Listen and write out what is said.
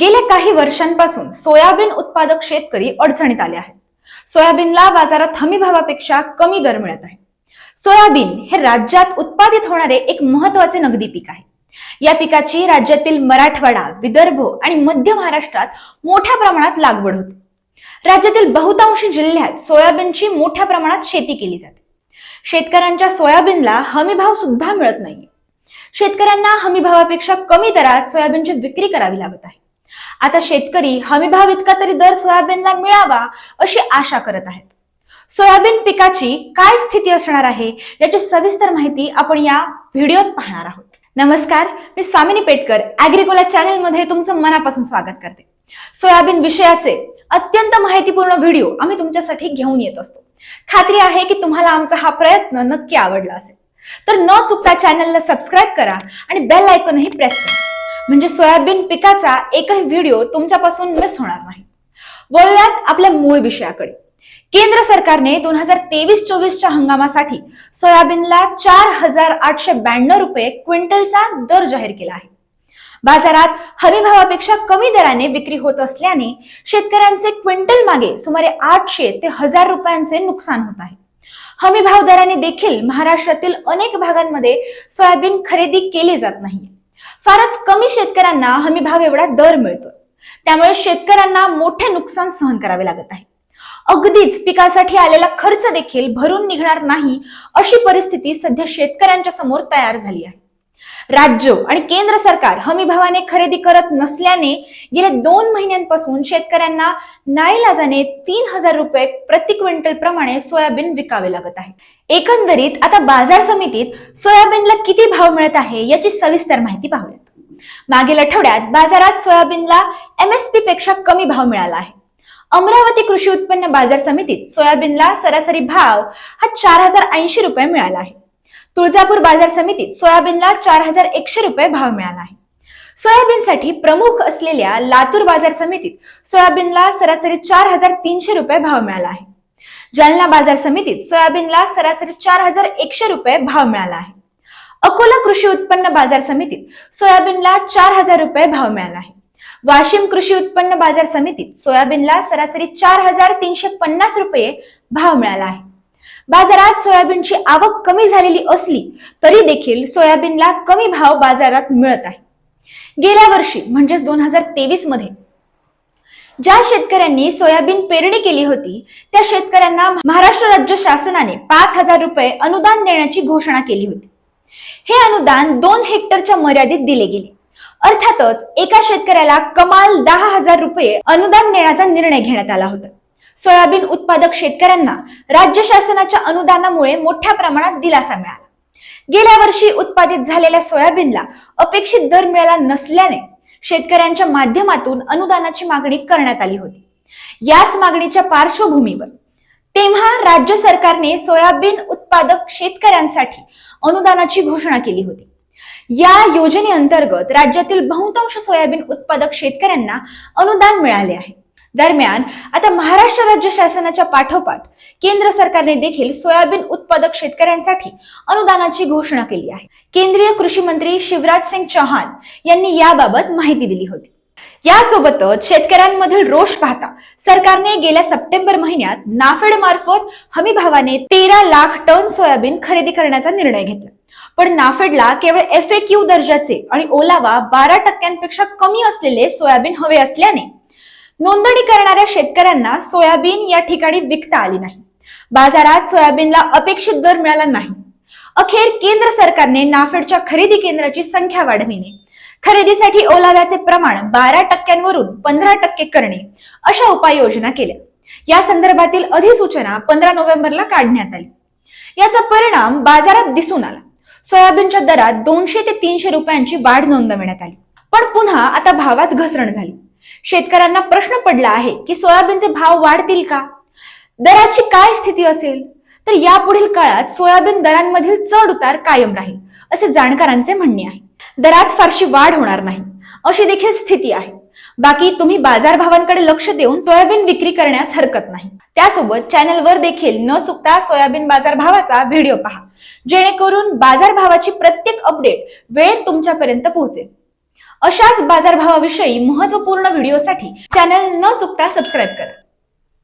गेल्या काही वर्षांपासून सोयाबीन उत्पादक शेतकरी अडचणीत आले आहेत. सोयाबीनला बाजारात हमी भावापेक्षा कमी दर मिळत आहे. सोयाबीन हे राज्यात उत्पादित होणारे एक महत्त्वाचे नगदी पीक आहे. या पिकाची राज्यातील मराठवाडा विदर्भ आणि मध्य महाराष्ट्रात मोठ्या प्रमाणात लागवड होते. राज्यातील बहुतांशी जिल्ह्यात सोयाबीनची मोठ्या प्रमाणात शेती केली जाते. शेतकऱ्यांच्या सोयाबीनला हमी भाव सुद्धा मिळत नाहीये. शेतकऱ्यांना हमी भावापेक्षा कमी दरात सोयाबीनची विक्री करावी लागत आहे. आता शेतकरी हमीभाव इतका तरी दर सोयाबीनला मिळावा अशी आशा करत आहेत. सोयाबीन पिकाची काय स्थिती असणार आहे याची सविस्तर माहिती आपण या व्हिडिओत पाहणार आहोत. नमस्कार मी स्वामिनी पेटकर अॅग्रिकोला चॅनलमध्ये तुमचं मनापासून स्वागत करते. सोयाबीन विषयाचे अत्यंत माहितीपूर्ण व्हिडिओ आम्ही तुमच्यासाठी घेऊन येत असतो. खात्री आहे की तुम्हाला आमचा हा प्रयत्न नक्की आवडला असेल. तर न चुकता चॅनलला सबस्क्राईब करा आणि बेल आयकॉनही प्रेस करा. म्हणजे सोयाबीन पिकाचा एकही व्हिडिओ तुमच्यापासून मिस होणार नाही. वळूयात आपल्या मूळ विषयाकडे. केंद्र सरकारने दोन हजार तेवीस चोवीसच्या हंगामासाठी सोयाबीनला चार हजार आठशे ब्याण्णव रुपये क्विंटलचा दर जाहीर केला आहे. बाजारात हमी भावापेक्षा कमी दराने विक्री होत असल्याने शेतकऱ्यांचे क्विंटल मागे सुमारे आठशे ते हजार रुपयांचे नुकसान होत आहे. हमी भाव दराने देखील महाराष्ट्रातील अनेक भागांमध्ये सोयाबीन खरेदी केली जात नाहीये. फारच कमी शेतकऱ्यांना हमी भाव एवढा दर मिळतो त्यामुळे शेतकऱ्यांना मोठे नुकसान सहन करावे लागत आहे. अगदीच पिकासाठी आलेला खर्च देखील भरून निघणार नाही अशी परिस्थिती सध्या शेतकऱ्यांच्या समोर तयार झाली आहे. राज्य आणि केंद्र सरकार हमी भावाने खरेदी करत नसल्याने गेल्या दोन महिन्यांपासून शेतकऱ्यांना नाईलाजाने तीन हजार रुपये प्रति क्विंटल प्रमाणे सोयाबीन विकावे लागत आहे. एकंदरीत आता बाजार समितीत सोयाबीनला किती भाव मिळत आहे याची सविस्तर माहिती पाहूयात. मागील आठवड्यात बाजारात सोयाबीनला एमएसपी पेक्षा कमी भाव मिळाला आहे. अमरावती कृषी उत्पन्न बाजार समितीत सोयाबीनला सरासरी भाव हा चार हजार ऐंशी रुपये मिळाला आहे. तुळजापूर बाजार समितीत सोयाबीनला चार हजार एकशे रुपये भाव मिळाला आहे. सोयाबीनसाठी प्रमुख असलेल्या लातूर बाजार समितीत सोयाबीनला सरासरी चार हजार तीनशे रुपये भाव मिळाला आहे. जालना बाजार समितीत सोयाबीनला सरासरी चार हजार एकशे रुपये भाव मिळाला आहे. अकोला कृषी उत्पन्न बाजार समितीत सोयाबीनला चार हजार रुपये भाव मिळाला आहे. वाशिम कृषी उत्पन्न बाजार समितीत सोयाबीनला सरासरी चार हजार तीनशे पन्नास रुपये भाव मिळाला आहे. बाजारात सोयाबीनची आवक कमी झालेली असली तरी देखील सोयाबीनला कमी भाव बाजारात मिळत आहे. गेल्या वर्षी म्हणजेच दोन हजार तेवीसमध्ये ज्या शेतकऱ्यांनी सोयाबीन पेरणी केली होती त्या शेतकऱ्यांना महाराष्ट्र राज्य शासनाने पाच हजार रुपये अनुदान देण्याची घोषणा केली होती. हे अनुदान दोन हेक्टरच्या मर्यादित दिले गेले. अर्थातच एका शेतकऱ्याला कमाल दहा हजार रुपये अनुदान देण्याचा निर्णय घेण्यात आला होता. सोयाबीन उत्पादक शेतकऱ्यांना राज्य शासनाच्या अनुदानामुळे मोठ्या प्रमाणात दिलासा मिळाला. गेल्या वर्षी उत्पादित झालेल्या सोयाबीनला अपेक्षित दर मिळाला नसल्याने शेतकऱ्यांच्या माध्यमातून अनुदानाची मागणी करण्यात आली होती. याच मागणीच्या पार्श्वभूमीवर तेव्हा राज्य सरकारने सोयाबीन उत्पादक शेतकऱ्यांसाठी अनुदानाची घोषणा केली होती. या योजनेअंतर्गत राज्यातील बहुतांश सोयाबीन उत्पादक शेतकऱ्यांना अनुदान मिळाले आहे. दरम्यान आता महाराष्ट्र राज्य शासनाच्या पाठोपाठ केंद्र सरकारने देखील सोयाबीन उत्पादक शेतकऱ्यांसाठी अनुदानाची घोषणा केली आहे. केंद्रीय कृषी मंत्री शिवराज सिंग चौहान यांनी याबाबत माहिती दिली होती. यासोबतच शेतकऱ्यांमधील रोष पाहता सरकारने गेल्या सप्टेंबर महिन्यात नाफेड मार्फत हमी भावाने तेरा लाख टन सोयाबीन खरेदी करण्याचा निर्णय घेतला. पण नाफेडला केवळ एफ ए क्यू दर्जाचे आणि ओलावा बारा टक्क्यांपेक्षा कमी असलेले सोयाबीन हवे असल्याने नोंदणी करणाऱ्या शेतकऱ्यांना सोयाबीन या ठिकाणी विकता आली नाही. बाजारात सोयाबीनला अपेक्षित दर मिळाला नाही. अखेर केंद्र सरकारने नाफेडच्या खरेदी केंद्राची संख्या वाढविणे. खरेदीसाठी ओलाव्याचे प्रमाण बारा टक्क्यांवरून पंधरा टक्के करणे अशा उपाययोजना केल्या. या संदर्भातील अधिसूचना पंधरा नोव्हेंबरला काढण्यात आली. याचा परिणाम बाजारात दिसून आला. सोयाबीनच्या दरात दोनशे ते तीनशे रुपयांची वाढ नोंदवण्यात आली. पण पुन्हा आता भावात घसरण झाली. शेतकऱ्यांना प्रश्न पडला आहे की सोयाबीनचे भाव वाढतील का? दराची काय स्थिती असेल? तर यापुढील काळात सोयाबीन दरांमधील चढ उतार कायम राहील असे जाणकारांचे म्हणणे आहे. दरात फारशी वाढ होणार नाही अशी देखील स्थिती आहे. बाकी तुम्ही बाजारभावांकडे लक्ष देऊन सोयाबीन विक्री करण्यास हरकत नाही. त्यासोबत चॅनलवर देखील न चुकता सोयाबीन बाजार भावाचा व्हिडिओ पहा जेणेकरून बाजारभावाची प्रत्येक अपडेट वेळ तुमच्यापर्यंत पोहोचेल. अशाच बाजारभावाविषयी महत्त्वपूर्ण व्हिडिओसाठी चॅनल न चुकता सबस्क्राईब करा.